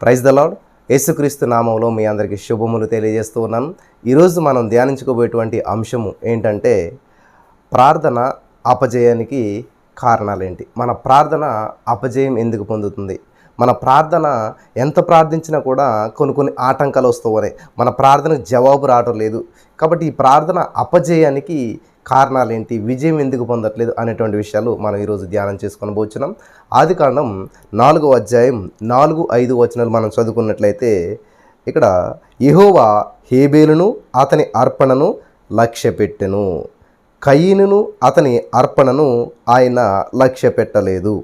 Praise the lord యేసుక్రీస్తు నామంలో మీ అందరికీ శుభములు తెలియజేస్తూ ఉన్నాను ఈరోజు మనం ధ్యానించుకోబోయేటువంటి అంశము ఏంటంటే ప్రార్థన అపజయానికి కారణాలేంటి? మన ప్రార్థన అపజయం ఎందుకు పొందుతుంది? మన ప్రార్థన ఎంత ప్రార్థించినా కూడా కొన్ని కొన్ని ఆటంకాలు వస్తూ ఉన్నాయి. మన ప్రార్థనకు జవాబు రావటం లేదు. కాబట్టి ఈ ప్రార్థన అపజయానికి కారణాలు ఏంటి విజయం ఎందుకు పొందట్లేదు అనేటువంటి విషయాలు మనం ఈరోజు ధ్యానం చేసుకొని పోతున్నాం ఆది కాండం నాలుగో అధ్యాయం నాలుగు ఐదు వచనాలు మనం చదువుకున్నట్లయితే ఇక్కడ యహోవా హేబేలును అతని అర్పణను లక్ష్యపెట్టెను. కయీనును అతని అర్పణను ఆయన లక్ష్య పెట్టలేదు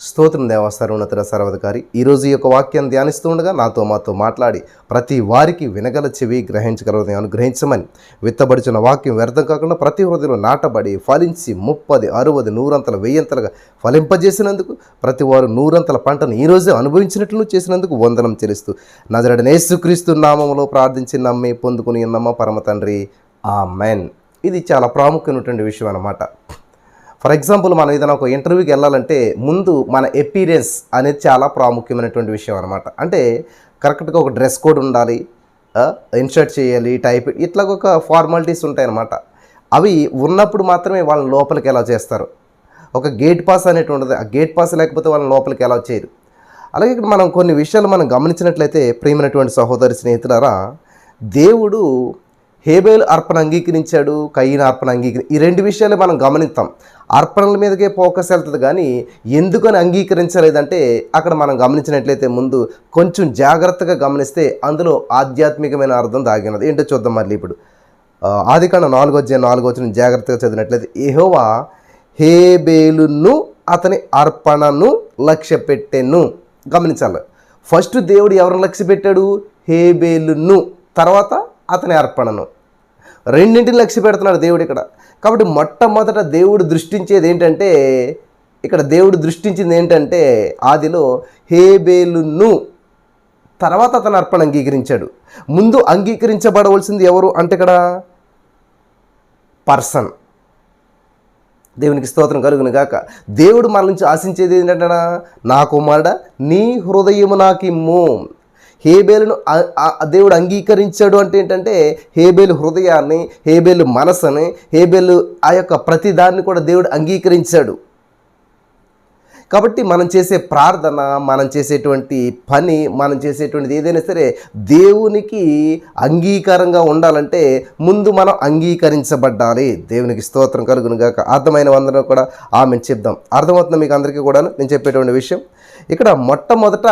స్తోత్రం దేవ సర్వోన్నతుల సర్వధికారి. ఈరోజు ఈ యొక్క వాక్యాన్ని ధ్యానిస్తూ ఉండగా నాతో మాతో మాట్లాడి ప్రతి వారికి వినగల చెవి గ్రహించగల అనుగ్రహించమని విత్తబడిచిన వాక్యం వ్యర్థం కాకుండా ప్రతి హృదయంలో నాటబడి ఫలించి ముప్పది అరవది నూరంతల వెయ్యంతలుగా ఫలింపజేసినందుకు ప్రతి వారు నూరంతల పంటను ఈరోజే అనుభవించినట్లు చేసినందుకు వందనం చెల్లిస్తూ నజరడని యేసుక్రీస్తు నామములో ప్రార్థించి నమ్మి పొందుకుని ఉన్నమ్మ పరమ తండ్రి? ఆ మెన్ ఇది చాలా ప్రాముఖ్యమైనటువంటి విషయం అన్నమాట. ఫర్ ఎగ్జాంపుల్ మనం ఏదైనా ఒక ఇంటర్వ్యూకి వెళ్ళాలంటే ముందు మన ఎపీరియన్స్ అనేది చాలా ప్రాముఖ్యమైనటువంటి విషయం అనమాట అంటే కరెక్ట్గా ఒక డ్రెస్ కోడ్ ఉండాలి ఇన్షర్ట్ చేయాలి టైప్ ఇట్లా ఒక ఫార్మాలిటీస్ ఉంటాయన్నమాట. అవి ఉన్నప్పుడు మాత్రమే వాళ్ళని లోపలికి ఎలా చేస్తారు. ఒక గేట్ పాస్ అనేటి ఉండదు. ఆ గేట్ పాస్ లేకపోతే వాళ్ళని లోపలికి ఎలా చేయరు. అలాగే ఇక్కడ మనం కొన్ని విషయాలు మనం గమనించినట్లయితే ప్రియమైనటువంటి సహోదరి స్నేహితులారా దేవుడు హేబేలు అర్పణ అంగీకరించాడు కయ్యిన అర్పణ అంగీకరి ఈ రెండు విషయాలు మనం గమనిస్తాం. అర్పణల మీదకే ఫోకస్ వెళ్తుంది కానీ ఎందుకని అంగీకరించలేదంటే అక్కడ మనం గమనించినట్లయితే ముందు కొంచెం జాగ్రత్తగా గమనిస్తే అందులో ఆధ్యాత్మికమైన అర్థం దాగినది. ఏంటో చూద్దాం మళ్ళీ ఇప్పుడు. ఆదికాండ నాలుగో అధ్యాయం నాలుగో వచ్చిన జాగ్రత్తగా చదివినట్లయితే ఏహోవా హేబేలును అతని అర్పణను లక్ష్య పెట్టెను గమనించాలి. ఫస్ట్ దేవుడు ఎవరిని లక్ష్య పెట్టాడు హేబేలును. తర్వాత అతని అర్పణను. రెండింటిని లక్ష్య పెడుతున్నాడు దేవుడు ఇక్కడ. కాబట్టి మొట్టమొదట దేవుడు దృష్టించేది ఏంటంటే ఇక్కడ దేవుడు దృష్టించింది ఏంటంటే ఆదిలో హేబేలును తర్వాత అతను అర్పణ అంగీకరించాడు. ముందు అంగీకరించబడవలసింది ఎవరు అంటే ఇక్కడ? పర్సన్. దేవునికి స్తోత్రం కలుగును గాక. దేవుడు మన నుంచి ఆశించేది ఏంటంటే నా కుమారుడ నీ హృదయము నాకిమ్ము. హేబేలును దేవుడు అంగీకరించాడు అంటే ఏంటంటే హేబేలు హృదయాన్ని హేబేలు మనసుని హేబేలు ఆ యొక్క ప్రతిదాన్ని కూడా దేవుడు అంగీకరించాడు. కాబట్టి మనం చేసే ప్రార్థన మనం చేసేటువంటి పని మనం చేసేటువంటిది ఏదైనా సరే దేవునికి అంగీకారంగా ఉండాలంటే ముందు మనం అంగీకరించబడ్డాలి. దేవునికి స్తోత్రం కలుగును గాక అర్థమైన వందరం కూడా ఆమె చెప్దాం. అర్థమవుతుంది మీకు అందరికీ కూడా నేను చెప్పేటువంటి విషయం. ఇక్కడ మొట్టమొదట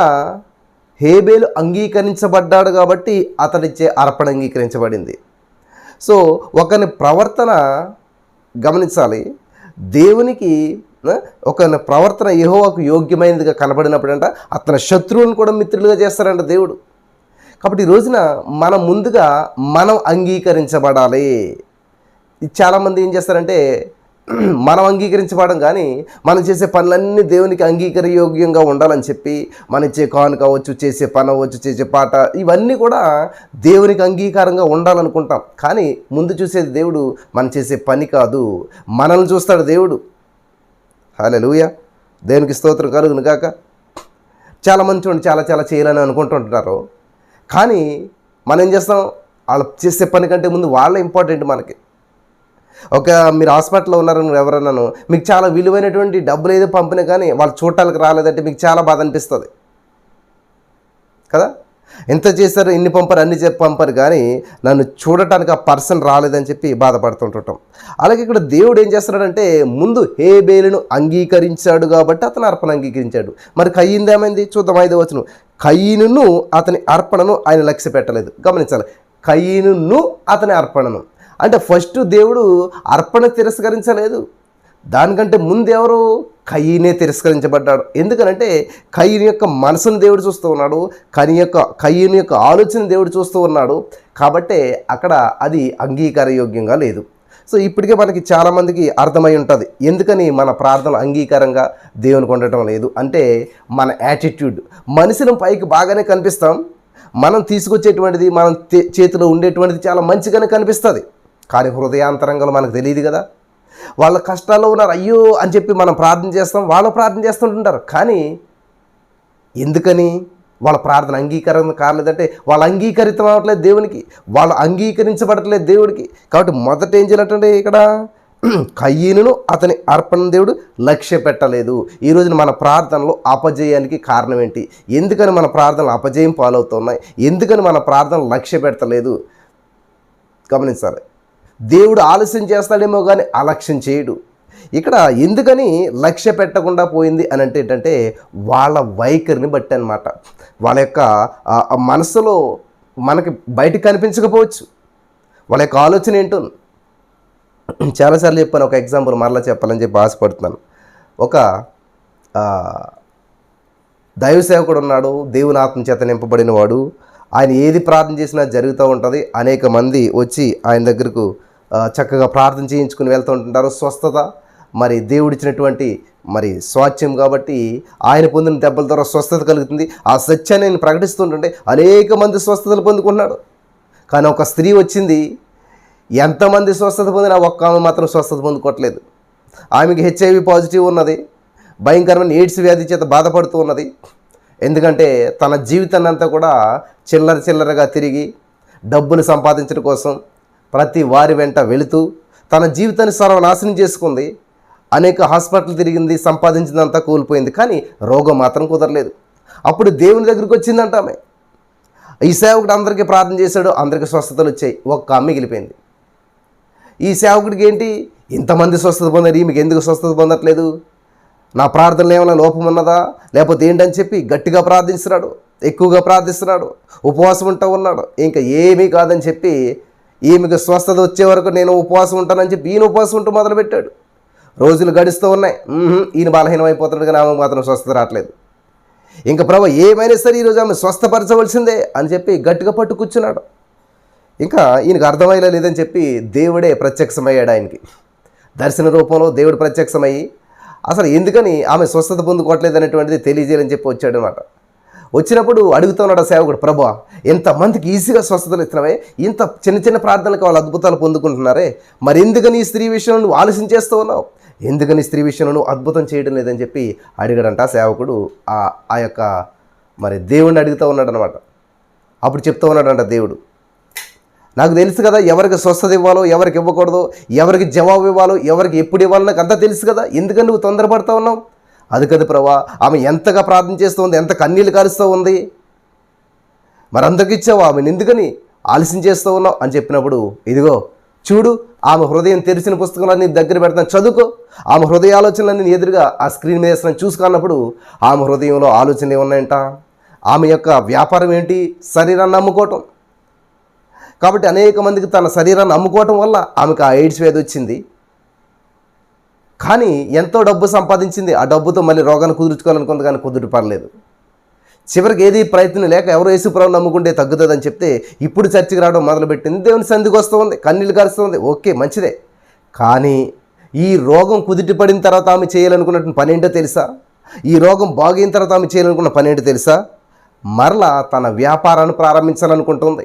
హేబేలు అంగీకరించబడ్డాడు కాబట్టి అతడిచ్చే అర్పణ అంగీకరించబడింది. సో ఒకని ప్రవర్తన గమనించాలి. దేవునికి ఆ, ఒకని ప్రవర్తన యహోవాకు యోగ్యమైనదిగా కనబడినప్పుడంట అతని శత్రువులను కూడా మిత్రులుగా చేస్తారంట దేవుడు. కాబట్టి ఈ రోజున మనం ముందుగా మనం అంగీకరించబడాలి. చాలామంది ఏం చేస్తారంటే మనం అంగీకరించబడడం కానీ మనం చేసే పనులన్నీ దేవునికి అంగీకారయోగ్యంగా ఉండాలని చెప్పి మన ఇచ్చే కానుక అవ్వచ్చు చేసే పని అవ్వచ్చు చేసే పాట ఇవన్నీ కూడా దేవునికి అంగీకారంగా ఉండాలనుకుంటాం. కానీ ముందు చూసేది దేవుడు మనం చేసే పని కాదు మనల్ని చూస్తాడు దేవుడు. హలే లూయ దేవునికి స్తోత్రం కలుగును కాక చాలామంది చూడండి చాలా చాలా చేయాలని అనుకుంటుంటారు. కానీ మనం ఏం చేస్తాం? వాళ్ళు చేసే పని కంటే ముందు వాళ్ళే ఇంపార్టెంట్ మనకి. ఒక మీరు హాస్పిటల్లో ఉన్నారని ఎవరన్నాను మీకు చాలా విలువైనటువంటి డబ్బులు ఏదో పంపినా కానీ వాళ్ళు చూడటానికి రాలేదంటే మీకు చాలా బాధ అనిపిస్తుంది. కదా? ఎంత చేశారు ఎన్ని పంపరు అన్ని చెప్పి పంపరు కానీ నన్ను చూడటానికి ఆ పర్సన్ రాలేదని చెప్పి బాధపడుతుంటుంటాం. అలాగే ఇక్కడ దేవుడు ఏం చేస్తున్నాడంటే ముందు హేబేలును అంగీకరించాడు కాబట్టి అతను అర్పణ అంగీకరించాడు. మరి కయ్యింది ఏమైంది? చూద్దాం ఐదో వచ్చును కయ్యను అతని అర్పణను ఆయన లక్ష్య పెట్టలేదు గమనించాలి. కయ్యను అతని అర్పణను. అంటే ఫస్ట్ దేవుడు అర్పణ తిరస్కరించలేదు. దానికంటే ముందు ఎవరు? కయ్యనే తిరస్కరించబడ్డాడు. ఎందుకనంటే కయ్యని యొక్క మనసును దేవుడు చూస్తూ ఉన్నాడు. కని యొక్క కయ్యని యొక్క ఆలోచన దేవుడు చూస్తూ ఉన్నాడు. కాబట్టే అక్కడ అది అంగీకారయోగ్యంగా లేదు. సో ఇప్పటికే మనకి చాలామందికి అర్థమై ఉంటుంది. ఎందుకని మన ప్రార్థన అంగీకారంగా దేవునికి ఉండటం లేదు? అంటే మన యాటిట్యూడ్. మనిషిని పైకి బాగానే కనిపిస్తాం. మనం తీసుకొచ్చేటువంటిది మనం చేతిలో ఉండేటువంటిది చాలా మంచిగానే కనిపిస్తుంది. కానీ హృదయాంతరంగాలు మనకు తెలియదు కదా. వాళ్ళ కష్టాల్లో ఉన్నారు అయ్యో అని చెప్పి మనం ప్రార్థన చేస్తాం వాళ్ళు ప్రార్థన చేస్తుంటుంటారు. కానీ ఎందుకని వాళ్ళ ప్రార్థన అంగీకారం కాలేదంటే వాళ్ళు అంగీకరితం అవ్వట్లేదు దేవునికి వాళ్ళు అంగీకరించబడట్లేదు దేవుడికి. కాబట్టి మొదట ఏం చేయాలంటే ఇక్కడ కయ్యను అతని అర్పణ దేవుడు లక్ష్య పెట్టలేదు. ఈ రోజున మన ప్రార్థనలో అపజయానికి కారణం ఏంటి? ఎందుకని మన ప్రార్థనలు అపజయం పాలవుతున్నాయి? ఎందుకని మన ప్రార్థనలు లక్ష్య పెట్టలేదు? గమనించాలి. దేవుడు ఆలస్యం చేస్తాడేమో కానీ అలక్ష్యం చేయడు. ఇక్కడ ఎందుకని లక్ష్య పెట్టకుండా పోయింది అని అంటే ఏంటంటే వాళ్ళ వైఖరిని బట్టి అనమాట వాళ్ళ యొక్క మనసులో మనకి బయటకు కనిపించకపోవచ్చు. వాళ్ళ యొక్క ఆలోచన ఏంటో చాలాసార్లు చెప్పాను ఒక ఎగ్జాంపుల్ మరలా చెప్పాలని చెప్పి ఆశపడుతున్నాను. ఒక దైవ సేవకుడు ఉన్నాడు దేవుని ఆత్మ చేత నింపబడిన వాడు. ఆయన ఏది ప్రార్థన చేసినా జరుగుతూ ఉంటుంది. అనేక మంది వచ్చి ఆయన దగ్గరకు చక్కగా ప్రార్థన చేయించుకుని వెళ్తూ ఉంటుంటారు స్వస్థత. మరి దేవుడిచ్చినటువంటి మరి స్వాచ్యం కాబట్టి ఆయన పొందిన దెబ్బల ద్వారా స్వస్థత కలుగుతుంది. ఆ సత్యాన్ని నేను ప్రకటిస్తుంటుంటే అనేక మంది స్వస్థతలు పొందుకున్నాడు. కానీ ఒక స్త్రీ వచ్చింది. ఎంతమంది స్వస్థత పొందినా ఒక్క ఆమె మాత్రం స్వస్థత పొందుకోవట్లేదు. ఆమెకి హెచ్ఐవి పాజిటివ్ ఉన్నది. భయంకరమైన ఎయిడ్స్ వ్యాధి చేత బాధపడుతూ ఉన్నది. ఎందుకంటే తన జీవితాన్ని అంతా కూడా చిల్లర చిల్లరగా తిరిగి డబ్బులు సంపాదించడం కోసం ప్రతి వారి వెంట వెళుతూ తన జీవితాన్ని సర్వనాశనం చేసుకుంది. అనేక హాస్పిటల్ తిరిగింది సంపాదించిందంతా కోల్పోయింది. కానీ రోగం మాత్రం కుదరలేదు. అప్పుడు దేవుని దగ్గరికి వచ్చిందంట ఆమె. ఈ సేవకుడు అందరికీ ప్రార్థన చేశాడు అందరికీ స్వస్థతలు వచ్చాయి. ఒక్క అమ్మ మిగిలిపోయింది. ఈ సేవకుడికి ఏంటి? ఇంతమంది స్వస్థత పొందారు ఈమెకి ఎందుకు స్వస్థత పొందట్లేదు? నా ప్రార్థనలు ఏమైనా లోపం ఉన్నదా? లేకపోతే ఏంటని చెప్పి గట్టిగా ప్రార్థిస్తున్నాడు ఎక్కువగా ప్రార్థిస్తున్నాడు ఉపవాసం ఉంటా ఉన్నాడు. ఇంకా ఏమీ కాదని చెప్పి ఈమెకు స్వస్థత వచ్చే వరకు నేను ఉపవాసం ఉంటానని చెప్పి ఈయన ఉపవాసం ఉంటూ మొదలుపెట్టాడు. రోజులు గడుస్తూ ఉన్నాయి. ఈయన బలహీనం అయిపోతున్నాడు కానీ ఆమె మాత్రం స్వస్థత రావట్లేదు. ఇంకా ప్రభు ఏమైనా సరే ఈరోజు ఆమె స్వస్థపరచవలసిందే అని చెప్పి గట్టిగా పట్టు కూర్చున్నాడు ఇంకా ఈయనకు అర్థమయ్యేలా లేదని చెప్పి దేవుడే ప్రత్యక్షమయ్యాడు ఆయనకి. దర్శన రూపంలో దేవుడు ప్రత్యక్షమయ్యి అసలు ఎందుకని ఆమె స్వస్థత పొందుకోవట్లేదు అనేటువంటిది తెలియజేయాలని చెప్పి వచ్చాడనమాట. వచ్చినప్పుడు అడుగుతున్నాడు ఆ సేవకుడు ప్రభా ఎంతమందికి ఈజీగా స్వస్థతలు ఇస్తున్నావే? ఇంత చిన్న చిన్న ప్రార్థనలకు వాళ్ళు అద్భుతాలు పొందుకుంటున్నారే? మరి ఎందుకని ఈ స్త్రీ విషయంలో నువ్వు ఆలోచన చేస్తూ ఉన్నావు? ఎందుకని స్త్రీ విషయంలో నువ్వు అద్భుతం చేయడం లేదని చెప్పి అడిగాడంట సేవకుడు. ఆ ఆ యొక్క మరి దేవుణ్ణి అడుగుతూ ఉన్నాడు అనమాట అప్పుడు చెప్తూ ఉన్నాడంట దేవుడు నాకు తెలుసు కదా ఎవరికి స్వస్థత ఇవ్వాలో ఎవరికి ఇవ్వకూడదు ఎవరికి జవాబు ఇవ్వాలో ఎవరికి ఎప్పుడు ఇవ్వాలో నాకు అంతా తెలుసు కదా? ఎందుకని నువ్వు తొందరపడతా ఉన్నావు? అది కదా ప్రభా ఆమె ఎంతగా ప్రార్థన చేస్తూ ఉంది ఎంత కన్నీళ్ళు కారుస్తూ ఉంది? మరందరికి ఇచ్చావు ఆమెను ఎందుకని ఆలస్యం చేస్తూ ఉన్నావు అని చెప్పినప్పుడు ఇదిగో చూడు ఆమె హృదయం తెరిచిన పుస్తకాలన్నీ దగ్గర పెడతాను చదువుకో. ఆమె హృదయ ఆలోచనలన్నీ ఎదురుగా ఆ స్క్రీన్ మీద వేసిన చూసుకున్నప్పుడు ఆమె హృదయంలో ఆలోచనలు ఏమున్నాయంట ఆమె యొక్క వ్యాపారం ఏంటి? శరీరాన్ని అమ్ముకోవటం కాబట్టి అనేక మందికి తన శరీరాన్ని అమ్ముకోవటం వల్ల ఆమెకు ఆ ఎయిడ్స్ వ్యాధి వచ్చింది. కానీ ఎంతో డబ్బు సంపాదించింది. ఆ డబ్బుతో మళ్ళీ రోగాన్ని కుదుర్చుకోవాలనుకుంది కానీ కుదురు పడలేదు చివరికి ఏది ప్రయత్నం లేక ఎవరో యేసుప్రభు నమ్ముకుంటే తగ్గుతుందని చెప్తే ఇప్పుడు చర్చికి రావడం మొదలుపెట్టింది. దేవుని సంధికి వస్తూ ఉంది కన్నీళ్ళు కరుస్తుంది ఓకే మంచిదే. కానీ ఈ రోగం కుదిటి పడిన తర్వాత ఆమె చేయాలనుకున్నటువంటి పని ఏంటో తెలుసా? ఈ రోగం బాగైన తర్వాత ఆమె చేయాలనుకున్న పని ఏంటో తెలుసా? మరలా తన వ్యాపారాన్ని ప్రారంభించాలనుకుంటుంది.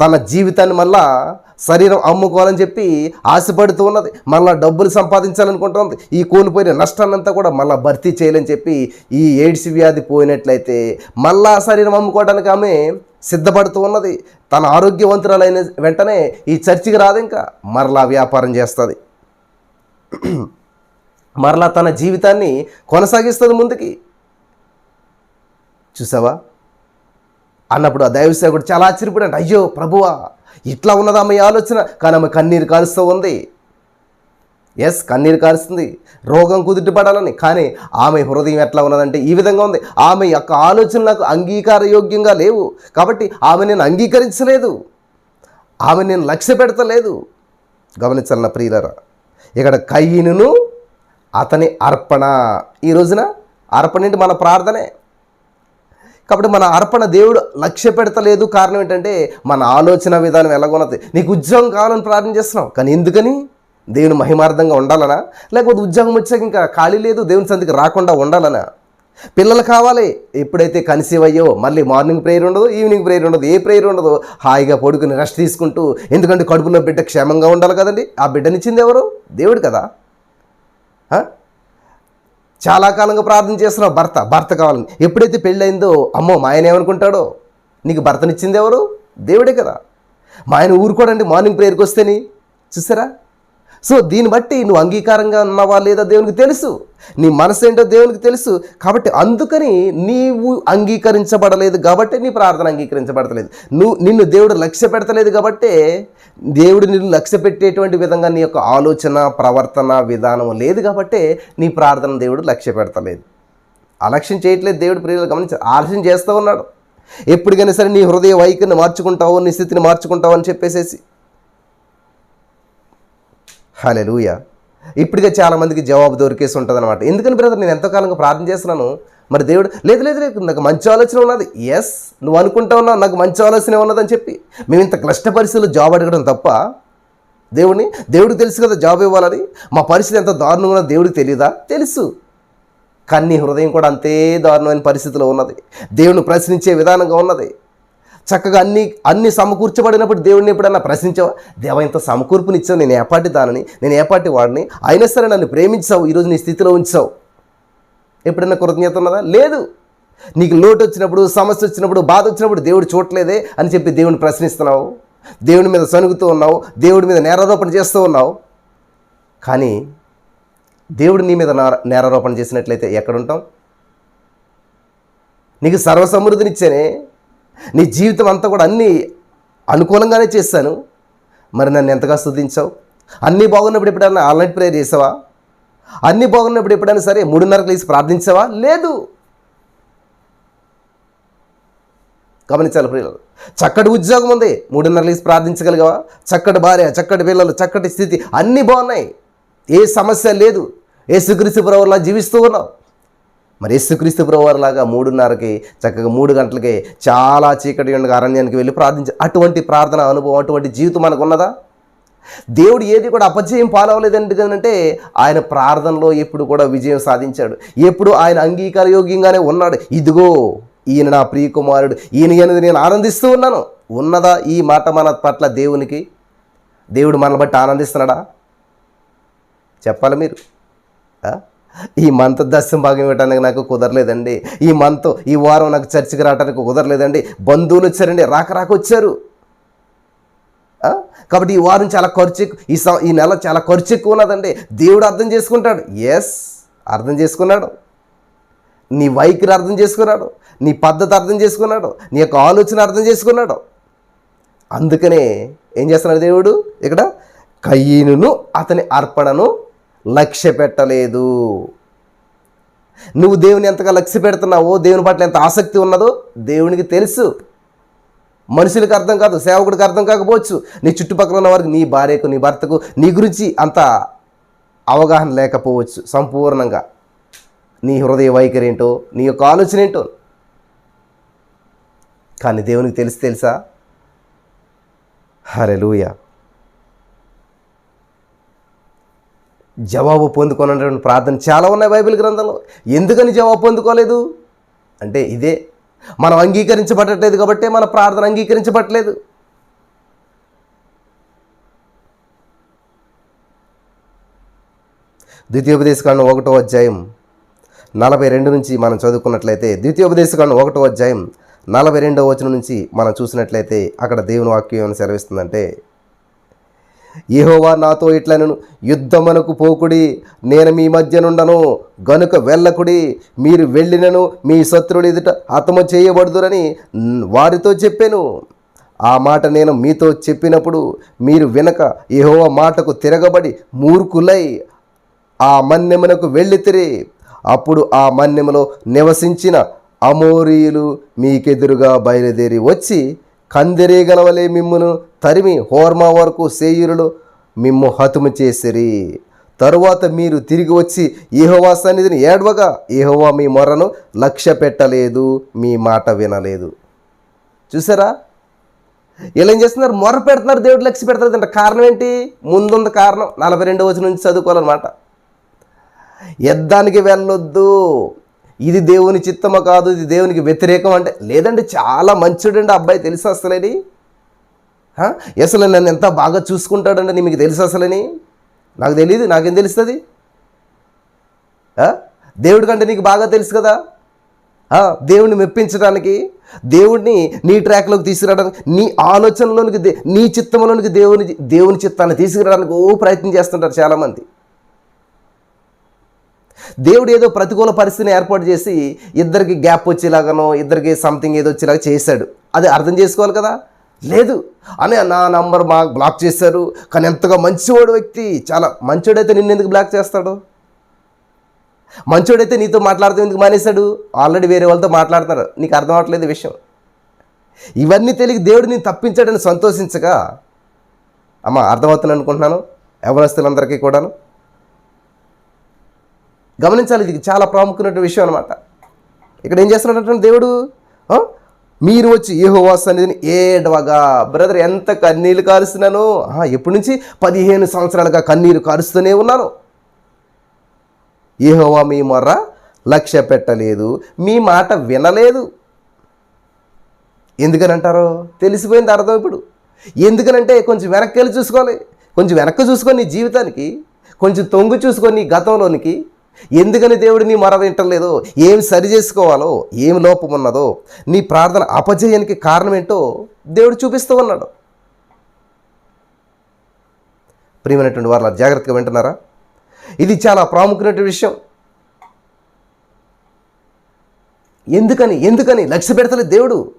తన జీవితాన్ని మళ్ళా శరీరం అమ్ముకోవాలని చెప్పి ఆశపడుతూ ఉన్నది. మళ్ళీ డబ్బులు సంపాదించాలనుకుంటుంది. ఈ కోల్పోయిన నష్టాన్నంతా కూడా మళ్ళీ భర్తీ చేయాలని చెప్పి ఈ ఎయిడ్స్ వ్యాధి పోయినట్లయితే మళ్ళా శరీరం అమ్ముకోవడానికి ఆమె సిద్ధపడుతూ ఉన్నది. తన ఆరోగ్యవంతురాలైన వెంటనే ఈ చర్చికి రాదు ఇంకా. మరలా వ్యాపారం చేస్తుంది. మరలా తన జీవితాన్ని కొనసాగిస్తుంది ముందుకి. చూసావా? అన్నప్పుడు ఆ దైవసేవకుడు చాలా ఆశ్చర్యపడండి. అయ్యో ప్రభువా ఇట్లా ఉన్నదా మీ ఆలోచన? కానీ ఆమె కన్నీరు కారుస్తూ ఉంది. ఎస్ కన్నీరు కారుస్తుంది. రోగం కుదుటిపడాలని. కానీ ఆమె హృదయం ఎట్లా ఉన్నదంటే ఈ విధంగా ఉంది. ఆమె యొక్క ఆలోచన నాకు అంగీకారయోగ్యంగా లేవు. కాబట్టి ఆమె నేను అంగీకరించలేదు. ఆమె నేను లక్ష్య పెడతలేదు. గమనించాలన్న ప్రియులరా ఇక్కడ కయ్యను అతని అర్పణ. ఈ రోజున అర్పణ ఏంటి? మన ప్రార్థనే. కాబట్టి మన అర్పణ దేవుడు లక్ష్య పెడతలేదు కారణం ఏంటంటే మన ఆలోచన విధానం ఎలాగోనది నీకు ఉద్యోగం కావాలని ప్రార్థన చేస్తున్నావు. కానీ ఎందుకని? దేవుని మహిమార్థంగా ఉండాలనా? లేకపోతే ఉద్యోగం వచ్చాక ఇంకా ఖాళీ లేదు దేవుని సందికి రాకుండా ఉండాలనా? పిల్లలు కావాలి. ఎప్పుడైతే కన్సీవ్ అయ్యో మళ్ళీ మార్నింగ్ ప్రేయర్ ఉండదు ఈవినింగ్ ప్రేయర్ ఉండదు ఏ ప్రేయర్ ఉండదు. హాయిగా పడుకుని రెస్ట్ తీసుకుంటూ ఎందుకంటే కడుపులో బిడ్డ క్షేమంగా ఉండాలి కదండి. ఆ బిడ్డనిచ్చింది ఎవరు? దేవుడు కదా. చాలా కాలంగా ప్రార్థన చేస్తున్నావు భర్త భర్త కావాలని. ఎప్పుడైతే పెళ్ళయిందో అమ్మో మా ఆయన ఏమనుకుంటాడో? నీకు భర్తనిచ్చింది ఎవరు? దేవుడే కదా. మా ఆయన ఊరుకోడండి మార్నింగ్ ప్రేయర్కి వస్తేని. చూసారా? సో దీన్ని బట్టి నువ్వు అంగీకారంగా ఉన్నావా లేదా దేవునికి తెలుసు. నీ మనసు ఏంటో దేవునికి తెలుసు. కాబట్టి అందుకని నీవు అంగీకరించబడలేదు కాబట్టి నీ ప్రార్థన అంగీకరించబడతలేదు. నువ్వు నిన్ను దేవుడు లక్ష్య పెడతలేదు కాబట్టి దేవుడు నిన్ను లక్ష్య పెట్టేటువంటి విధంగా నీ యొక్క ఆలోచన ప్రవర్తన విధానం లేదు కాబట్టి నీ ప్రార్థన దేవుడు లక్ష్య పెడతలేదు. అలక్ష్యం చేయట్లేదు దేవుడు ప్రియులు గమనించి ఆలస్యం చేస్తూ ఉన్నాడు. ఎప్పటికైనా సరే నీ హృదయ వైఖరిని మార్చుకుంటావు నీ స్థితిని మార్చుకుంటావు అని చెప్పేసేసి హలెలూయ ఇప్పటికే చాలామందికి జవాబు దొరికేసి ఉంటుంది అనమాట ఎందుకని బ్రదర్ నేను ఎంతో కాలంగా ప్రార్థన చేస్తున్నాను? మరి దేవుడు లేదు లేదు లేదు నాకు మంచి ఆలోచన ఉన్నది. ఎస్ నువ్వు అనుకుంటా ఉన్నావు నాకు మంచి ఆలోచన ఉన్నదని చెప్పి. మేము ఇంత క్లిష్ట పరిస్థితుల్లో జాబ్ అడగడం తప్ప దేవుడిని దేవుడికి తెలుసు కదా జాబ్ ఇవ్వాలని. మా పరిస్థితి ఎంత దారుణంగా ఉన్నదో దేవుడికి తెలియదా తెలుసు. కానీ నీ హృదయం కూడా అంతే దారుణమైన పరిస్థితిలో ఉన్నది. దేవుని ప్రశ్నించే విధానంగా ఉన్నది. చక్కగా అన్ని అన్ని సమకూర్చబడినప్పుడు దేవుడిని ఎప్పుడన్నా ప్రశ్నించావా? దేవ ఇంత సమకూర్పునిచ్చావు నేను ఏపాటి దానని నేను ఏపాటి వాడిని. అయినా సరే నన్ను ప్రేమించావు ఈరోజు నీ స్థితిలో ఉంచావు. ఎప్పుడైనా కృతజ్ఞత ఉన్నదా? లేదు. నీకు లోటు వచ్చినప్పుడు సమస్య వచ్చినప్పుడు బాధ వచ్చినప్పుడు దేవుడు చూడలేదే అని చెప్పి దేవుడిని ప్రశ్నిస్తున్నావు. దేవుడి మీద సనుగుతూ ఉన్నావు దేవుడి మీద నేరారోపణ చేస్తూ ఉన్నావు. కానీ దేవుడు నీ మీద నేరారోపణ చేసినట్లయితే ఎక్కడుంటాం? నీకు సర్వసమృద్ధినిచ్చానే నీ జీవితం అంతా కూడా అన్నీ అనుకూలంగానే చేశాను మరి నన్ను ఎంతగా స్థుతించావు? అన్నీ బాగున్నప్పుడు ఎప్పుడైనా ఆన్లైన్ ప్రేయర్ చేసావా? అన్నీ బాగున్నప్పుడు ఎప్పుడైనా సరే మూడున్నరకు లేచి ప్రార్థించావా? లేదు. గమనించాలి ప్రియులు. చక్కటి ఉద్యోగం ఉంది మూడున్నర లేచి ప్రార్థించగలిగావా? చక్కటి భార్య చక్కటి పిల్లలు చక్కటి స్థితి అన్నీ బాగున్నాయి. ఏ సమస్య లేదు. ఏ ప్రభువులా జీవిస్తూ ఉన్నావు. మరి యేసుక్రీస్తు ప్రభువారిలాగా మూడున్నరకి చక్కగా మూడు గంటలకి చాలా చీకటి ఉండగా అరణ్యానికి వెళ్ళి ప్రార్థించ అటువంటి ప్రార్థన అనుభవం అటువంటి జీవితం మనకు ఉన్నదా దేవుడు ఏది కూడా అపజయం పాలవలేదండి అంటే ఆయన ప్రార్థనలో ఎప్పుడు కూడా విజయం సాధించాడు. ఎప్పుడు ఆయన అంగీకారయోగ్యంగానే ఉన్నాడు. ఇదిగో ఈయన నా ప్రియకుమారుడు. ఈయన అనేది నేను ఆనందిస్తూ ఉన్నాను. ఉన్నదా ఈ మాట మన పట్ల దేవునికి? దేవుడు మనల్ని బట్టి ఆనందిస్తున్నాడా? చెప్పాలి మీరు? ఈ మంత్ దర్శనం భాగం ఇవ్వడానికి నాకు కుదరలేదండి. ఈ మంత్ ఈ వారం నాకు చర్చికి రావడానికి కుదరలేదండి. బంధువులు వచ్చారండి రాక రాక వచ్చారు. కాబట్టి ఈ వారం చాలా ఖర్చు ఎక్కు- ఈ సం- ఈ నెల చాలా ఖర్చు ఎక్కువ ఉన్నదండి. దేవుడు అర్థం చేసుకుంటాడు. ఎస్ అర్థం చేసుకున్నాడు. నీ వైఖరి అర్థం చేసుకున్నాడు. నీ పద్ధతి అర్థం చేసుకున్నాడు. నీ యొక్క ఆలోచన అర్థం చేసుకున్నాడు. అందుకనే ఏం చేస్తున్నాడు దేవుడు ఇక్కడ? కయ్యనును అతని అర్పణను లక్ష్య పెట్టలేదు. నువ్వు దేవుని ఎంతగా లక్ష్య పెడుతున్నావో దేవుని పట్ల ఎంత ఆసక్తి ఉన్నదో దేవునికి తెలుసు. మనుషులకు అర్థం కాదు సేవకుడికి అర్థం కాకపోవచ్చు. నీ చుట్టుపక్కల ఉన్న వారికి నీ భార్యకు నీ భర్తకు నీ గురించి అంత అవగాహన లేకపోవచ్చు సంపూర్ణంగా. నీ హృదయ వైఖరి ఏంటో నీ యొక్క ఆలోచన ఏంటో. కానీ దేవునికి తెలిసి తెలుసా? హరెలూయ జవాబు పొందుకోనటువంటి ప్రార్థన చాలా ఉన్నాయి బైబిల్ గ్రంథంలో. ఎందుకని జవాబు పొందుకోలేదు? అంటే ఇదే మనం అంగీకరించబడట్లేదు కాబట్టి మన ప్రార్థన అంగీకరించబట్టలేదు ద్వితీయోపదేశకాండం ఒకటో అధ్యాయం నలభై రెండు నుంచి మనం చదువుకున్నట్లయితే ద్వితీయోపదేశకాండం ఒకటో అధ్యాయం నలభై రెండవ వచనం నుంచి మనం చూసినట్లయితే అక్కడ దేవుని వాక్యం ఏమైనా సెలవిస్తుందంటే ఏహోవా నాతో ఇట్లనను. యుద్ధమునకు పోకుడి నేను మీ మధ్యనుండను గనుక వెళ్ళకుడి మీరు వెళ్ళినను మీ శత్రుడు ఎదుట హతము చేయబడుదురని వారితో చెప్పాను. ఆ మాట నేను మీతో చెప్పినప్పుడు మీరు వినక యెహోవా మాటకు తిరగబడి మూర్ఖులై ఆ మన్యమునకు వెళ్ళితిరి. అప్పుడు ఆ మన్యములో నివసించిన అమోరీయులు మీకెదురుగా బయలుదేరి వచ్చి కందిరీగలవలే మిమ్మును. తరిమి హోర్మా వరకు సేయురులు మిమ్ము హతుము చేసిరి. తరువాత మీరు తిరిగి వచ్చి ఈహోవా సన్నిధిని ఏడవగా ఈహోవా మీ మొరను లక్ష్య పెట్టలేదు మీ మాట వినలేదు. చూసారా? ఇలా ఏం చేస్తున్నారు? మొర పెడుతున్నారు దేవుడు లక్ష్య పెడతారు అంటే కారణం ఏంటి? ముందుంది కారణం. నలభై రెండు వచ్చి నుంచి చదువుకోవాలన్నమాట. యుద్ధానికి వెళ్ళొద్దు. ఇది దేవుని చిత్తమ కాదు ఇది దేవునికి వ్యతిరేకం అంటే లేదండి చాలా మంచిడండి అబ్బాయి తెలుసు అసలేని? అసలు నన్ను ఎంత బాగా చూసుకుంటాడండి మీకు తెలుసు అసలని? నాకు తెలియదు నాకేం తెలుస్తుంది? దేవుడి కంటే నీకు బాగా తెలుసు కదా? దేవుడిని మెప్పించడానికి దేవుడిని నీ ట్రాక్లోకి తీసుకురావడానికి నీ ఆలోచనలోనికి నీ చిత్తంలోనికి దేవుని దేవుని చిత్తాన్ని తీసుకురావడానికి ఓ ప్రయత్నం చేస్తుంటారు చాలామంది. దేవుడు ఏదో ప్రతికూల పరిస్థితిని ఏర్పాటు చేసి ఇద్దరికి గ్యాప్ వచ్చేలాగానో ఇద్దరికి సంథింగ్ ఏదో వచ్చేలాగా చేశాడు. అది అర్థం చేసుకోవాలి కదా? లేదు. అని నా నంబర్ మా బ్లాక్ చేశారు. కానీ ఎంతగా మంచివాడు వ్యక్తి. చాలా మంచోడైతే నిన్ను ఎందుకు బ్లాక్ చేస్తాడు? మంచోడైతే నీతో మాట్లాడుతూ ఎందుకు మానేశాడు? ఆల్రెడీ వేరే వాళ్ళతో మాట్లాడుతున్నారు. నీకు అర్థం అవట్లేదు విషయం. ఇవన్నీ తెలియక దేవుడు నేను తప్పించాడని సంతోషించగా అమ్మ అర్థమవుతుంది అనుకుంటున్నాను యవనస్తులందరికీ కూడాను. గమనించాలి ఇది చాలా ప్రాముఖ్యమైన విషయం అనమాట ఇక్కడ ఏం చేస్తున్నాడంటే దేవుడు మీరు వచ్చి ఏహోవా సన్నిధిని ఏడవగా. బ్రదర్ ఎంత కన్నీళ్ళు కారుస్తున్నాను. ఆ, ఎప్పటి నుంచి? పదిహేను సంవత్సరాలుగా కన్నీరు కారుస్తూనే ఉన్నాను. ఏహోవా మీ మొర్ర లక్ష్య పెట్టలేదు మీ మాట వినలేదు. ఎందుకని అంటారో తెలిసిపోయింది అర్థం ఇప్పుడు. ఎందుకనంటే కొంచెం వెనక్కి వెళ్ళి చూసుకోవాలి. కొంచెం వెనక్కి చూసుకొని నీ జీవితానికి కొంచెం తొంగు చూసుకొని నీ గతంలోనికి ఎందుకని దేవుడు నీ మరణ వింటలేదు ఏం సరి చేసుకోవాలో? ఏం లోపం ఉన్నదో నీ ప్రార్థన అపజయానికి కారణం ఏంటో దేవుడు చూపిస్తూ ఉన్నాడు. ప్రియమైనటువంటి వారు జాగ్రత్తగా వింటున్నారా? ఇది చాలా ప్రాముఖ్యమైన విషయం. ఎందుకని? ఎందుకని? లక్ష్య పెడతలేదు దేవుడు.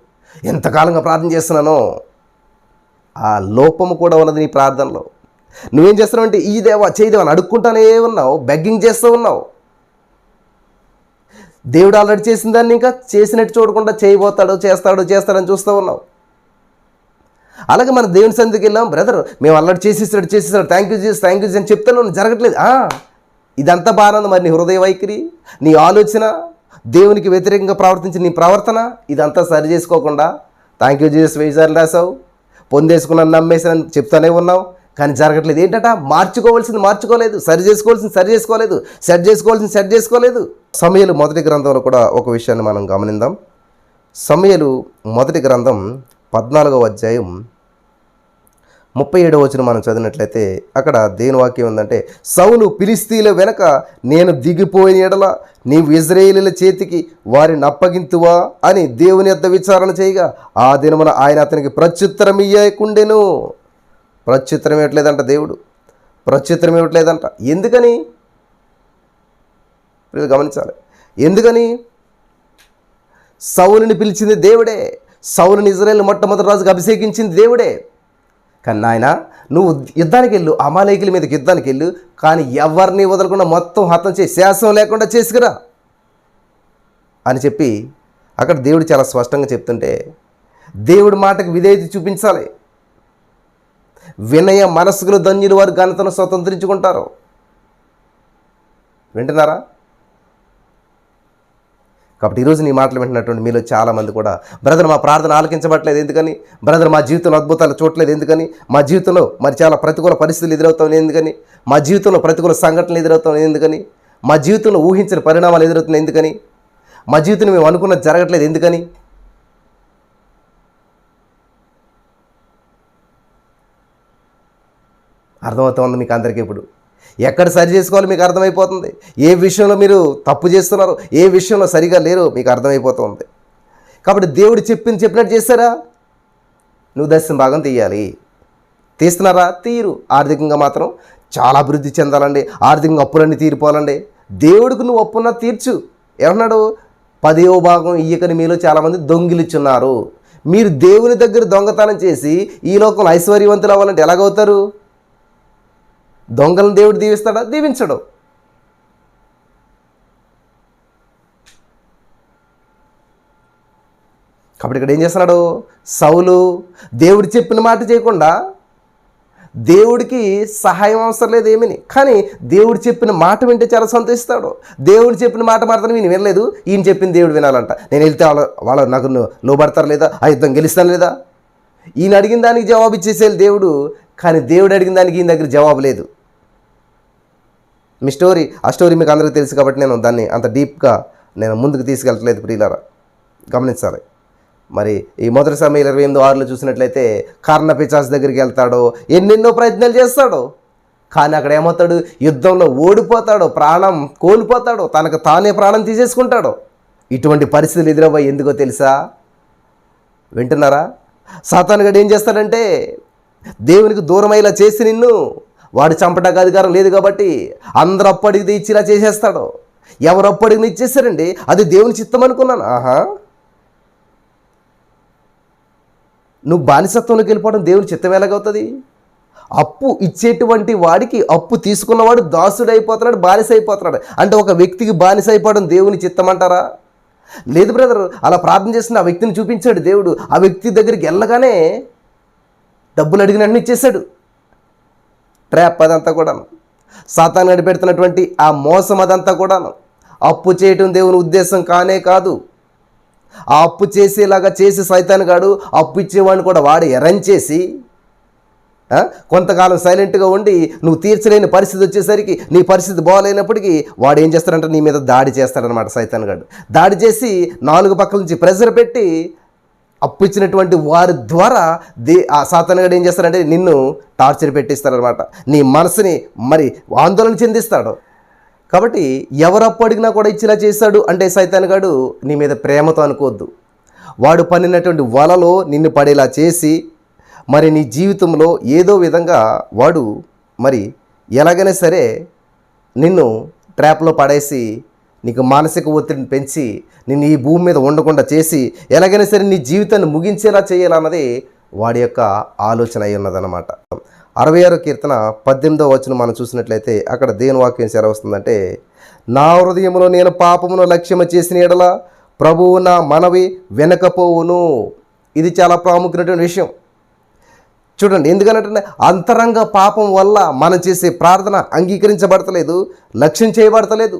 ఎంతకాలంగా ప్రార్థన చేస్తున్నానో ఆ లోపము కూడా ఉన్నది నీ ప్రార్థనలో. నువ్వేం చేస్తున్నావు అంటే ఈ దేవా చేయదేవా అని అడుక్కుంటానే ఉన్నావు బెగ్గింగ్ చేస్తూ ఉన్నావు. దేవుడు ఆల్రెడీ చేసిన దాన్ని ఇంకా చేసినట్టు చూడకుండా చేయబోతాడు చేస్తాడు చేస్తాడని చూస్తూ ఉన్నావు. అలాగే మన దేవుని సందికి వెళ్ళాం బ్రదర్ మేము అల్లడి చేసేసాడు చేసేసాడు థ్యాంక్ యూ చేసి థ్యాంక్ యూ అని చెప్తాను జరగట్లేదు. ఇదంతా బాగానే ఉంది మరి నీ హృదయ వైఖరి నీ ఆలోచన దేవునికి వ్యతిరేకంగా ప్రవర్తించిన నీ ప్రవర్తన ఇదంతా సరి చేసుకోకుండా థ్యాంక్ యూ జీసస్ వేసారు రాసావు పొందేసుకున్నాను నమ్మేసాను చెప్తానే ఉన్నావు. కానీ జరగట్లేదు. ఏంటట మార్చుకోవాల్సింది మార్చుకోలేదు. సరి చేసుకోవాల్సింది సరి చేసుకోలేదు. సెట్ చేసుకోవాల్సింది సెట్ చేసుకోలేదు. సమయలు మొదటి గ్రంథంలో కూడా ఒక విషయాన్ని మనం గమనిద్దాం సమయలు మొదటి గ్రంథం పద్నాలుగవ అధ్యాయం ముప్పై ఏడవ వచ్చిన మనం చదివినట్లయితే అక్కడ దేని వాక్యం ఉందంటే సౌలు పిలిస్తీల వెనక నేను దిగిపోయిన ఎడల నీవు ఇజ్రాయేలీల చేతికి వారిని అప్పగింతువా? అని దేవుని యొద్ద విచారణ చేయగా ఆ దినమున ఆయన అతనికి ప్రత్యుత్తరం ఇయ్యకుండెను ప్రత్యుత్తరం ఇవ్వట్లేదంట దేవుడు. ప్రత్యుత్తరం ఇవ్వట్లేదంట. ఎందుకని? గమనించాలి. ఎందుకని? సౌలుని పిలిచింది దేవుడే. సౌలుని ఇజ్రాయేల్ మొట్టమొదటి రాజుగా అభిషేకించింది దేవుడే. కానీ నాయన నువ్వు యుద్ధానికి వెళ్ళు అమాలయకుల మీదకి యుద్ధానికి వెళ్ళు కానీ ఎవరిని వదలకుండా మొత్తం హతం చేసి శాసం లేకుండా చేసుకురా అని చెప్పి అక్కడ దేవుడు చాలా స్పష్టంగా చెప్తుంటే దేవుడి మాటకు విధేయత చూపించాలి. వినయ మనస్సుకులు ధన్యులు వారు ఘనతను స్వతంత్రించుకుంటారు. వింటున్నారా? కాబట్టి ఈరోజు నీ మాటలు వింటున్నటువంటి మీలో చాలామంది కూడా బ్రదర్ మా ప్రార్థన ఆలకించబట్లేదు ఎందుకని? బ్రదర్ మా జీవితంలో అద్భుతాలు చూడలేదు ఎందుకని? మా జీవితంలో మరి చాలా ప్రతికూల పరిస్థితులు ఎదురవుతాయి ఎందుకని? మా జీవితంలో ప్రతికూల సంఘటనలు ఎదురవుతాయి ఎందుకని? మా జీవితంలో ఊహించిన పరిణామాలు ఎదురవుతున్నాయి ఎందుకని? మా జీవితంలో మేము అనుకున్నది జరగట్లేదు ఎందుకని? అర్థమవుతుంది మీకు అందరికీ ఇప్పుడు. ఎక్కడ సరి చేసుకోవాలో మీకు అర్థమైపోతుంది. ఏ విషయంలో మీరు తప్పు చేస్తున్నారు ఏ విషయంలో సరిగా లేరు మీకు అర్థమైపోతుంది. కాబట్టి దేవుడు చెప్పింది చెప్పినట్టు చేస్తారా? నువ్వు దర్శనం భాగం తీయాలి. తీస్తున్నారా? తీరు. ఆర్థికంగా మాత్రం చాలా అభివృద్ధి చెందాలండి. ఆర్థికంగా అప్పులన్నీ తీరిపోవాలండి. దేవుడికి నువ్వు అప్పున్నా తీర్చు. ఏమన్నాడు? పదేవ భాగం ఇయ్యకని మీలో చాలామంది దొంగిలిచ్చున్నారు మీరు దేవుని దగ్గర దొంగతనం చేసి ఈ లోకంలో ఐశ్వర్యవంతులు అవ్వాలంటే ఎలాగవుతారు? దొంగలను దేవుడు దీవిస్తాడా? దీవించడు. కాబట్టి ఇక్కడ ఏం చేస్తున్నాడు? సౌలు దేవుడు చెప్పిన మాట చేయకుండా దేవుడికి సహాయం అవసరం లేదు ఏమని. కానీ దేవుడు చెప్పిన మాట వింటే చాలా సంతోషిస్తాడు. దేవుడు చెప్పిన మాట మాత్రం నేను వినలేదు. ఈయన చెప్పిన దేవుడు వినాలంట. నేను వెళ్తే వాళ్ళ వాళ్ళ నాకు లోబడతారు లేదా? ఆ యుద్ధం గెలుస్తాను లేదా? ఈయన అడిగిన దానికి జవాబు ఇచ్చేసేయాలి దేవుడు కానీ దేవుడు అడిగిన దానికి ఈయన దగ్గర జవాబు లేదు. మీ స్టోరీ ఆ స్టోరీ మీకు అందరికీ తెలుసు కాబట్టి నేను దాన్ని అంత డీప్గా నేను ముందుకు తీసుకెళ్ళట్లేదు ప్రియులారా. గమనించాలి. మరి ఈ మొదటి సమయంలో ఇరవై ఎనిమిది ఆరులో చూసినట్లయితే కర్ణ పిచాస్ దగ్గరికి వెళ్తాడు ఎన్నెన్నో ప్రయత్నాలు చేస్తాడు కానీ అక్కడ ఏమవుతాడు? యుద్ధంలో ఓడిపోతాడు ప్రాణం కోల్పోతాడు తనకు తానే ప్రాణం తీసేసుకుంటాడు ఇటువంటి పరిస్థితులు ఎదురవ్వ ఎందుకో తెలుసా? వింటున్నారా? సాతానుగడు ఏం చేస్తాడంటే దేవునికి దూరమయ్యేలా చేసి నిన్ను. వాడు చంపడానికి అధికారం లేదు కాబట్టి అందరూ అప్పటికి ఇచ్చిలా చేసేస్తాడు. ఎవరు అప్పటికి ఇచ్చేసారండి అది దేవుని చిత్తం అనుకున్నాను. ఆహా. నువ్వు బానిసత్వంలోకి వెళ్ళిపోవడం దేవుని చిత్తం ఎలాగవుతుంది? అప్పు ఇచ్చేటువంటి వాడికి అప్పు తీసుకున్నవాడు దాసుడు అయిపోతున్నాడు బానిస అయిపోతున్నాడు అంటే ఒక వ్యక్తికి బానిస అయిపోవడం దేవుని చిత్తం అంటారా? లేదు బ్రదర్ అలా ప్రార్థన చేసిన ఆ వ్యక్తిని చూపించాడు దేవుడు. ఆ వ్యక్తి దగ్గరికి వెళ్ళగానే డబ్బులు అడిగినట్టు ఇచ్చేశాడు. ట్రాప్ అదంతా కూడాను. సాతాన్ గడిపెడుతున్నటువంటి ఆ మోసం అదంతా కూడాను. అప్పు చేయటం దేవుని ఉద్దేశం కానే కాదు. ఆ అప్పు చేసేలాగా చేసి సైతాన్ గాడు అప్పు ఇచ్చేవాడిని కూడా వాడు ఎరంచేసి చేసి కొంతకాలం సైలెంట్గా ఉండి నువ్వు తీర్చలేని పరిస్థితి వచ్చేసరికి నీ పరిస్థితి బాగాలేనప్పటికీ వాడు ఏం చేస్తాడంటే నీ మీద దాడి చేస్తాడనమాట సైతాన్ గాడు. దాడి చేసి నాలుగు పక్కల నుంచి ప్రెజర్ పెట్టి అప్పు ఇచ్చినటువంటి వారి ద్వారా దే ఆ సాతానగాడు ఏం చేస్తాడంటే నిన్ను టార్చర్ పెట్టిస్తారనమాట నీ మనసుని మరి ఆందోళన చెందిస్తాడు. కాబట్టి ఎవరు అప్పు అడిగినా కూడా ఇచ్చేలా చేశాడు అంటే సైతానగాడు నీ మీద ప్రేమతో అనుకోవద్దు. వాడు పన్నినటువంటి వలలో నిన్ను పడేలా చేసి మరి నీ జీవితంలో ఏదో విధంగా వాడు మరి ఎలాగైనా సరే నిన్ను ట్రాప్లో పడేసి నీకు మానసిక ఒత్తిడిని పెంచి నిన్ను ఈ భూమి మీద ఉండకుండా చేసి ఎలాగైనా సరే నీ జీవితాన్ని ముగించేలా చేయాలన్నది వాడి యొక్క ఆలోచన అయి ఉన్నదన్నమాట. అరవై ఆరో కీర్తన పద్దెనిమిదో వచ్చిన మనం చూసినట్లయితే అక్కడ దేని వాక్యం సెలవస్తుందంటే నా హృదయంలో నేను పాపమును లక్ష్యము చేసిన ఎడల ప్రభువు నా మనవి వెనకపోవును. ఇది చాలా ప్రాముఖ్యమైనటువంటి విషయం. చూడండి ఎందుకంటే అంతరంగ పాపం వల్ల మనం చేసే ప్రార్థన అంగీకరించబడతలేదు లక్ష్యం చేయబడతలేదు.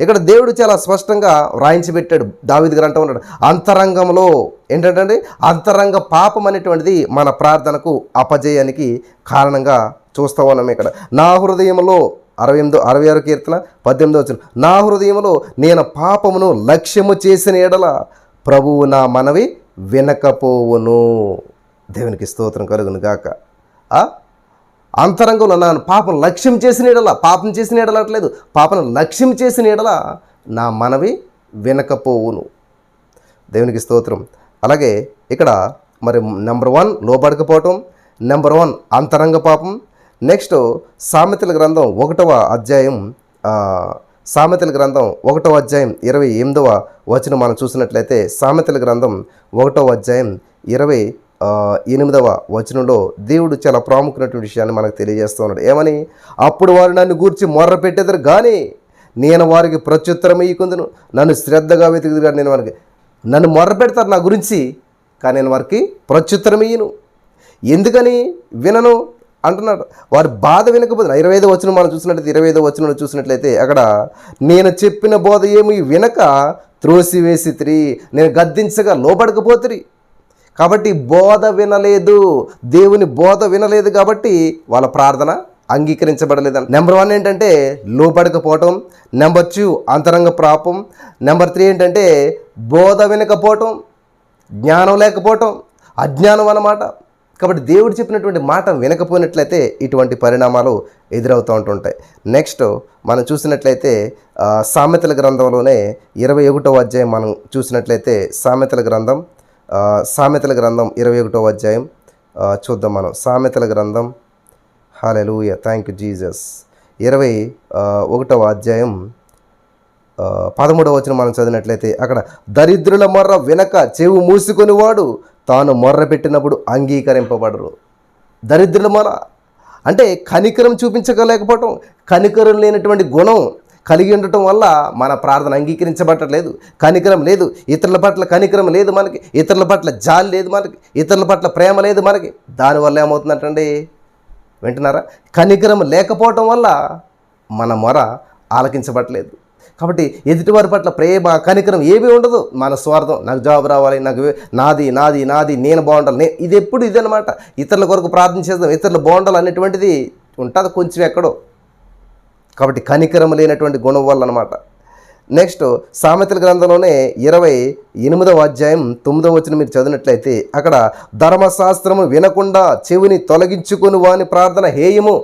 ఇక్కడ దేవుడు చాలా స్పష్టంగా వ్రాయించి పెట్టాడు దావిది గారు అంటూ ఉన్నాడు. అంతరంగంలో ఏంటంటే అంతరంగ పాపం అనేటువంటిది మన ప్రార్థనకు అపజయానికి కారణంగా చూస్తూ ఉన్నాం ఇక్కడ. నా హృదయంలో అరవై ఎనిమిదో అరవై ఆరు కీర్తన పద్దెనిమిదో వచ్చిన నా హృదయంలో నేను పాపమును లక్ష్యము చేసిన ఎడల ప్రభువు నా మనవి వినకపోవును. దేవునికి స్తోత్రం కలుగును గాక. అంతరంగంలో నా పాపం లక్ష్యం చేసిన ఎడల పాపం చేసిన ఎడల అట్లేదు పాపను లక్ష్యం చేసిన ఎడల నా మనవి వినకపోవును. దేవునికి స్తోత్రం. అలాగే ఇక్కడ మరి నెంబర్ వన్ లోబడకపోవటం నెంబర్ వన్ అంతరంగ పాపం. నెక్స్ట్ సామెతల గ్రంథం ఒకటవ అధ్యాయం సామెతల గ్రంథం ఒకటవ అధ్యాయం ఇరవై ఎనిమిదవ వచనం మనం చూసినట్లయితే సామెతల గ్రంథం ఒకటవ అధ్యాయం ఇరవై ఎనిమిదవ వచనంలో దేవుడు చాలా ప్రాముఖ్యమైనటువంటి విషయాన్ని మనకు తెలియజేస్తూ ఉన్నాడు. ఏమని? అప్పుడు వారు నన్ను గూర్చి మొర్ర పెట్టేదారు కానీ నేను వారికి ప్రత్యుత్తరం ఇయ్యకుందును నన్ను శ్రద్ధగా వెతుకుదుగా నేను వారికి నన్ను మొర్ర పెడతారు నా గురించి కానీ నేను వారికి ప్రత్యుత్తరం ఇయ్యను ఎందుకని? వినను అంటున్నాడు. వారి బాధ వినకపోతే ఇరవై ఐదో వచ్చిన మనం చూసినట్లయితే ఇరవై ఐదో వచ్చిన చూసినట్లయితే అక్కడ నేను చెప్పిన బోధ ఏమి వినక త్రోసివేసి త్రీ నేను గద్దించగా లోపడకపోతిరి కాబట్టి బోధ వినలేదు. దేవుని బోధ వినలేదు కాబట్టి వాళ్ళ ప్రార్థన అంగీకరించబడలేదని నెంబర్ వన్ ఏంటంటే లోపడకపోవటం నెంబర్ టూ అంతరంగ ప్రాపం నెంబర్ త్రీ ఏంటంటే బోధ వినకపోవటం. జ్ఞానం లేకపోవటం. అజ్ఞానం అన్నమాట. కాబట్టి దేవుడు చెప్పినటువంటి మాట వినకపోయినట్లయితే ఇటువంటి పరిణామాలు ఎదురవుతూ ఉంటుంటాయి. నెక్స్ట్ మనం చూసినట్లయితే సామెతల గ్రంథంలోనే ఇరవై ఒకటో అధ్యాయం మనం చూసినట్లయితే సామెతల గ్రంథం సామెతల గ్రంథం ఇరవై ఒకటో అధ్యాయం. చూద్దాం మనం. సామెతల గ్రంథం. హాలెలూయ థ్యాంక్ యూ జీజస్ ఇరవై ఒకటవ అధ్యాయం. పదమూడవ వచ్చిన మనం చదివినట్లయితే అక్కడ దరిద్రుల మొర్ర వెనక చెవు మూసుకొని వాడు తాను మొర్ర పెట్టినప్పుడు అంగీకరింపబడరు. దరిద్రుల మొర అంటే కనికరం చూపించగలేకపోవటం కనికరం లేనటువంటి గుణం కలిగి ఉండటం వల్ల మన ప్రార్థన అంగీకరించబట్టలేదు కనికరం లేదు. ఇతరుల పట్ల కనికరం లేదు మనకి ఇతరుల పట్ల జాలి లేదు మనకి ఇతరుల పట్ల ప్రేమ లేదు మనకి. దానివల్ల ఏమవుతుందంటండి? వింటున్నారా? కనికరం లేకపోవటం వల్ల మన మొర ఆలకించబట్టలేదు కాబట్టి ఎదుటివారి పట్ల ప్రేమ కనికరం ఏమీ ఉండదు. మన స్వార్థం నాకు జాబ్ రావాలి నాకు నాది నాది నాది నేను బాగుండాలి నేను ఇది ఎప్పుడు ఇదనమాట ఇతరుల కొరకు ప్రార్థన చేద్దాం ఇతరులు బాగుండాలి అనేటువంటిది ఉంటుంది. కొంచెం ఎక్కడో కాబట్టి కనికరం లేనటువంటి గుణం వల్ల అనమాట నెక్స్ట్ సామెతల గ్రంథంలోనే ఇరవై ఎనిమిదవ అధ్యాయం తొమ్మిదవ వచ్చిన మీరు చదివినట్లయితే అక్కడ ధర్మశాస్త్రము వినకుండా చెవిని తొలగించుకొని వాని ప్రార్థన హేయము.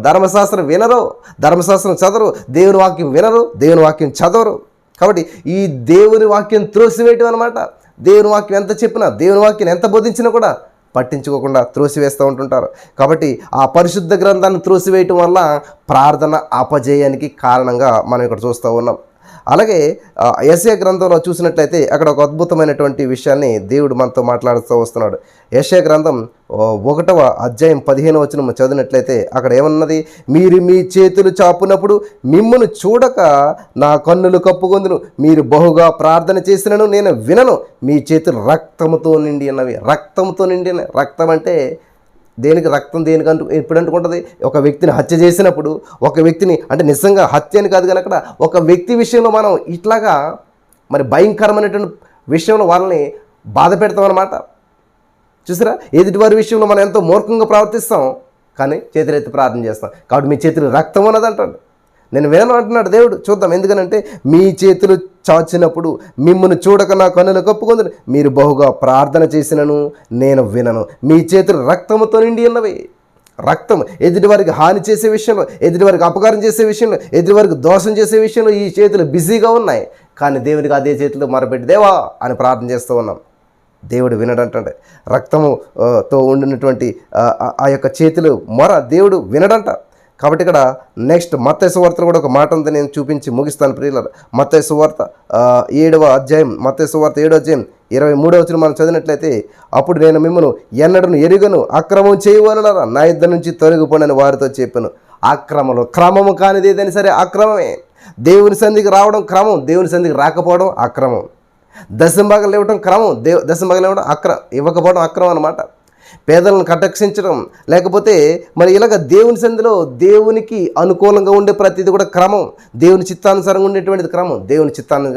ధర్మశాస్త్రం వినరు ధర్మశాస్త్రం చదవరు దేవుని వాక్యం వినరు దేవుని వాక్యం చదవరు. కాబట్టి ఈ దేవుని వాక్యం త్రోసివేయటం అనమాట దేవుని వాక్యం ఎంత చెప్పినా దేవుని వాక్యం ఎంత బోధించినా కూడా పట్టించుకోకుండా త్రోసివేస్తూ ఉంటుంటారు. కాబట్టి ఆ పరిశుద్ధ గ్రంథాన్ని త్రోసివేయటం వల్ల ప్రార్థన అపజయానికి కారణంగా మనం ఇక్కడ చూస్తూ ఉన్నాం. అలాగే యశయ గ్రంథంలో చూసినట్లయితే అక్కడ ఒక అద్భుతమైనటువంటి విషయాన్ని దేవుడు మనతో మాట్లాడుతూ వస్తున్నాడు. యశయ గ్రంథం ఒకటవ అధ్యాయం పదిహేను వచ్చిన చదివినట్లయితే అక్కడ ఏమన్నది? మీరు మీ చేతులు చాపునప్పుడు మిమ్మను చూడక నా కన్నులు కప్పుకొందును. మీరు బహుగా ప్రార్థన చేసినను నేను వినను. మీ చేతులు రక్తముతో నిండి అన్నవి రక్తంతో నిండి రక్తం అంటే దేనికి రక్తం దేనికి అంటూ ఎప్పుడు అంటుకుంటుంది ఒక వ్యక్తిని హత్య చేసినప్పుడు ఒక వ్యక్తిని అంటే నిజంగా హత్య అని కాదు కానీ అక్కడ ఒక వ్యక్తి విషయంలో మనం ఇట్లాగా మరి భయంకరమైనటువంటి విషయంలో వాళ్ళని బాధ పెడతామన్నమాట. చూసారా? ఎదుటివారి విషయంలో మనం ఎంతో మూర్ఖంగా ప్రవర్తిస్తాం కానీ చేతులెత్తి ప్రార్థన చేస్తాం. కాబట్టి మీ చేతులు రక్తం ఉన్నది అంటాడు నేను వినను అంటున్నాడు దేవుడు చూద్దాం ఎందుకనంటే మీ చేతులు చాచినప్పుడు మిమ్మల్ని చూడక నా కన్నులు కప్పుకుంది మీరు బహుగా ప్రార్థన చేసినను నేను వినను. మీ చేతులు రక్తముతో నిండి ఉన్నవి. రక్తం ఎదుటివారికి హాని చేసే విషయంలో ఎదుటివారికి అపకారం చేసే విషయంలో ఎదుటివారికి దోషం చేసే విషయంలో ఈ చేతులు బిజీగా ఉన్నాయి. కానీ దేవునికి అదే చేతులు మరపెట్టి దేవా అని ప్రార్థన చేస్తూ ఉన్నాం. దేవుడు వినడంటే రక్తముతో ఉండినటువంటి ఆ, ఆ యొక్క చేతులు మొర దేవుడు వినడంట. కాబట్టి ఇక్కడ నెక్స్ట్ మత్తయి సువార్త కూడా ఒక మాట ఉంది నేను చూపించి ముగిస్తాను ప్రియుల మత్తయి సువార్త ఏడవ అధ్యాయం మత్తయి సువార్త ఏడవ అధ్యాయం ఇరవై మూడో వచ్చిన మనం చదివినట్లయితే అప్పుడు నేను మిమ్మల్ని ఎన్నడను ఎరుగను అక్రమం చేయవలనరా నా ఇద్దరి నుంచి తొలగిపోనని వారితో చెప్పాను. అక్రమలు క్రమము కానిది ఏదైనా సరే అక్రమమే. దేవుని సంధికి రావడం క్రమం దేవుని సంధికి రాకపోవడం అక్రమం. దశంభాగాలు ఇవ్వడం క్రమం దేవ దశంభాగాలు ఇవ్వడం అక్ర ఇవ్వకపోవడం అక్రమం అనమాట పేదలను కటక్షించడం లేకపోతే మరి ఇలాగ దేవుని సంధిలో దేవునికి అనుకూలంగా ఉండే ప్రతిదీ కూడా క్రమం. దేవుని చిత్తానుసారంగా ఉండేటువంటిది క్రమం. దేవుని చిత్తాను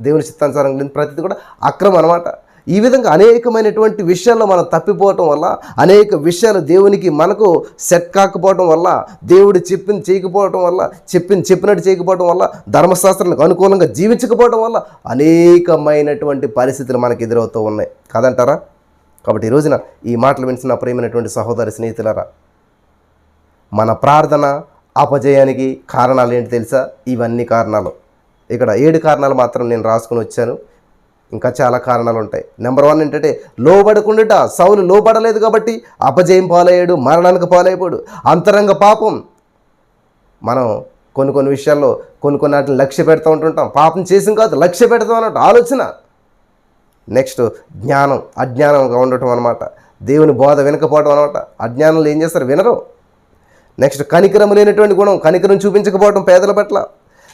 దేవుని చిత్తానుసారంగా ఉండే ప్రతిదీ కూడా అక్రమం అనమాట ఈ విధంగా అనేకమైనటువంటి విషయాల్లో మనం తప్పిపోవటం వల్ల అనేక విషయాలు దేవునికి మనకు సెట్ కాకపోవటం వల్ల దేవుడు చెప్పింది చేయకపోవటం వల్ల చెప్పింది చెప్పినట్టు చేయకపోవటం వల్ల ధర్మశాస్త్రానికి అనుకూలంగా జీవించకపోవడం వల్ల అనేకమైనటువంటి పరిస్థితులు మనకు ఎదురవుతూ ఉన్నాయి. కాదంటారా? కాబట్టి ఈ రోజున ఈ మాటలు వింటున్న ప్రేమైనటువంటి సహోదరి స్నేహితులరా మన ప్రార్థన అపజయానికి కారణాలు ఏంటి తెలుసా? ఇవన్నీ కారణాలు. ఇక్కడ ఏడు కారణాలు మాత్రం నేను రాసుకుని వచ్చాను. ఇంకా చాలా కారణాలు ఉంటాయి. నెంబర్ వన్ ఏంటంటే లోబడకుండా సౌలు లోబడలేదు కాబట్టి అపజయం పాలయ్యాడు మరణానికి పాలైపోడు. అంతరంగ పాపం. మనం కొన్ని కొన్ని విషయాల్లో కొన్ని కొన్ని వాటిని లక్ష్య పెడతా ఉంటుంటాం. పాపం చేసిన కాదు లక్ష్య పెడతాం అన్నట్టు ఆలోచన. నెక్స్ట్ జ్ఞానం అజ్ఞానంగా ఉండటం అనమాట దేవుని బోధ వినకపోవడం అనమాట అజ్ఞానంలో ఏం చేస్తారు? వినరు. నెక్స్ట్ కనికరం లేనటువంటి గుణం కనికరం చూపించకపోవడం పేదల పట్ల.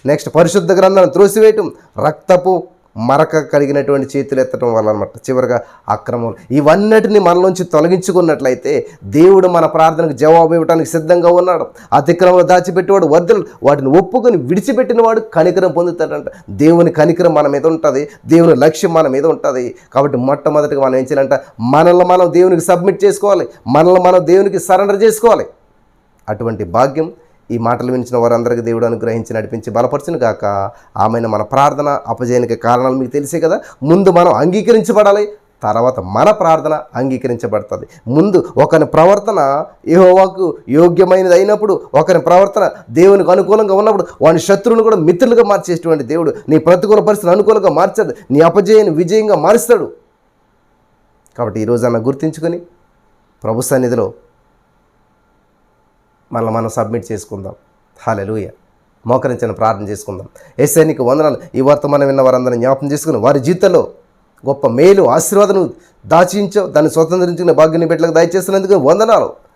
నెక్స్ట్ పరిశుద్ధ గ్రంథాన్ని త్రోసివేయటం రక్తపు మరక కలిగినటువంటి చేతులు ఎత్తడం వల్ల అనమాట చివరిగా అక్రమం. ఇవన్నిటిని మనలోంచి తొలగించుకున్నట్లయితే దేవుడు మన ప్రార్థనకు జవాబు ఇవ్వడానికి సిద్ధంగా ఉన్నాడు. అతిక్రమంలో దాచిపెట్టేవాడు వద్దలు వాటిని ఒప్పుకొని విడిచిపెట్టిన వాడు కనికరం పొందుతాడంట. దేవుని కనికరం మన మీద ఉంటుంది. దేవుని లక్ష్యం మన మీద ఉంటుంది. కాబట్టి మొట్టమొదటిగా మనం ఏం చేయాలంట? మనల్ని మనం దేవునికి సబ్మిట్ చేసుకోవాలి. మనల్ని మనం దేవునికి సరెండర్ చేసుకోవాలి. అటువంటి భాగ్యం ఈ మాటలు వినిచిన వారందరికీ దేవుడు అనుగ్రహించి నడిపించి బలపరచును గాక. ఆమెను మన ప్రార్థన అపజయానికి కారణాలు మీకు తెలిసే కదా. ముందు మనం అంగీకరించబడాలి తర్వాత మన ప్రార్థన అంగీకరించబడుతుంది. ముందు ఒకని ప్రవర్తన యహోవాకు యోగ్యమైనది అయినప్పుడు ఒకరి ప్రవర్తన దేవునికి అనుకూలంగా ఉన్నప్పుడు వాని శత్రువును కూడా మిత్రులుగా మార్చేటువంటి దేవుడు నీ ప్రతికూల పరిస్థితిని అనుకూలంగా మార్చాడు నీ అపజయాన్ని విజయంగా మారుస్తాడు. కాబట్టి ఈ రోజన్నా గుర్తించుకొని ప్రభు సన్నిధిలో మనల్ని మనం సబ్మిట్ చేసుకుందాం. హాలెలుయ మోకరించిన ప్రార్థన చేసుకుందాం. ఎస్ఐ నీకు వందనాలు. ఈ వర్తమానం విన్న వారందరిని జ్ఞాపకం చేసుకుని వారి జీవితంలో గొప్ప మేలు ఆశీర్వాదం దాచించో దాన్ని స్వతంత్రించుకునే భాగ్యం బిడ్డలకు దయచేసినందుకు వందనాలు.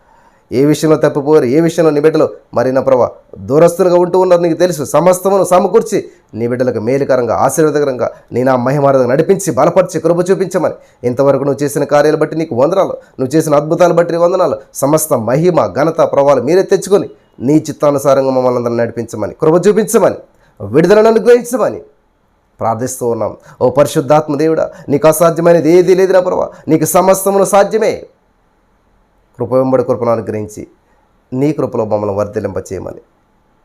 ఏ విషయంలో తప్పిపోయారు ఏ విషయంలో నీ బిడ్డలు మరి నా ప్రభా దూరస్తులుగా ఉంటూ ఉన్నారు నీకు తెలుసు. సమస్తమును సమకూర్చి నీ బిడ్డలకు మేలుకరంగా ఆశీర్వాదకరంగా నీ నా మహిమారదంగా నడిపించి బలపరిచి కృప చూపించమని. ఇంతవరకు నువ్వు చేసిన కార్యాలు బట్టి నీకు వందనాలు. నువ్వు చేసిన అద్భుతాలు బట్టి వందనాలు. సమస్త మహిమ ఘనత ప్రభావాలు మీరే తెచ్చుకొని నీ చిత్తానుసారంగా మమ్మల్ని అందరిని నడిపించమని కృప చూపించమని విడుదలను అనుగ్రహించమని ప్రార్థిస్తూ ఉన్నాం. ఓ పరిశుద్ధాత్మ దేవుడా నీకు అసాధ్యమైనది ఏది లేదు నా ప్రభా. నీకు సమస్తమును సాధ్యమే. కృపవెంబడి కృపను అనుగ్రహించి నీ కృపలో మమ్మల్ని వర్ధిలింప చేయమని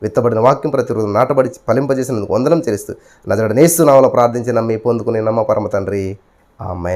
విత్తబడిన వాక్యం ప్రతిరోజు నాటబడి ఫలింపజేసినందుకు వందనం చేస్తూ నజడ నేస్తున్నామని ప్రార్థించి నమ్మి పొందుకునే నమ్మ పరమ తండ్రి. ఆ మైన్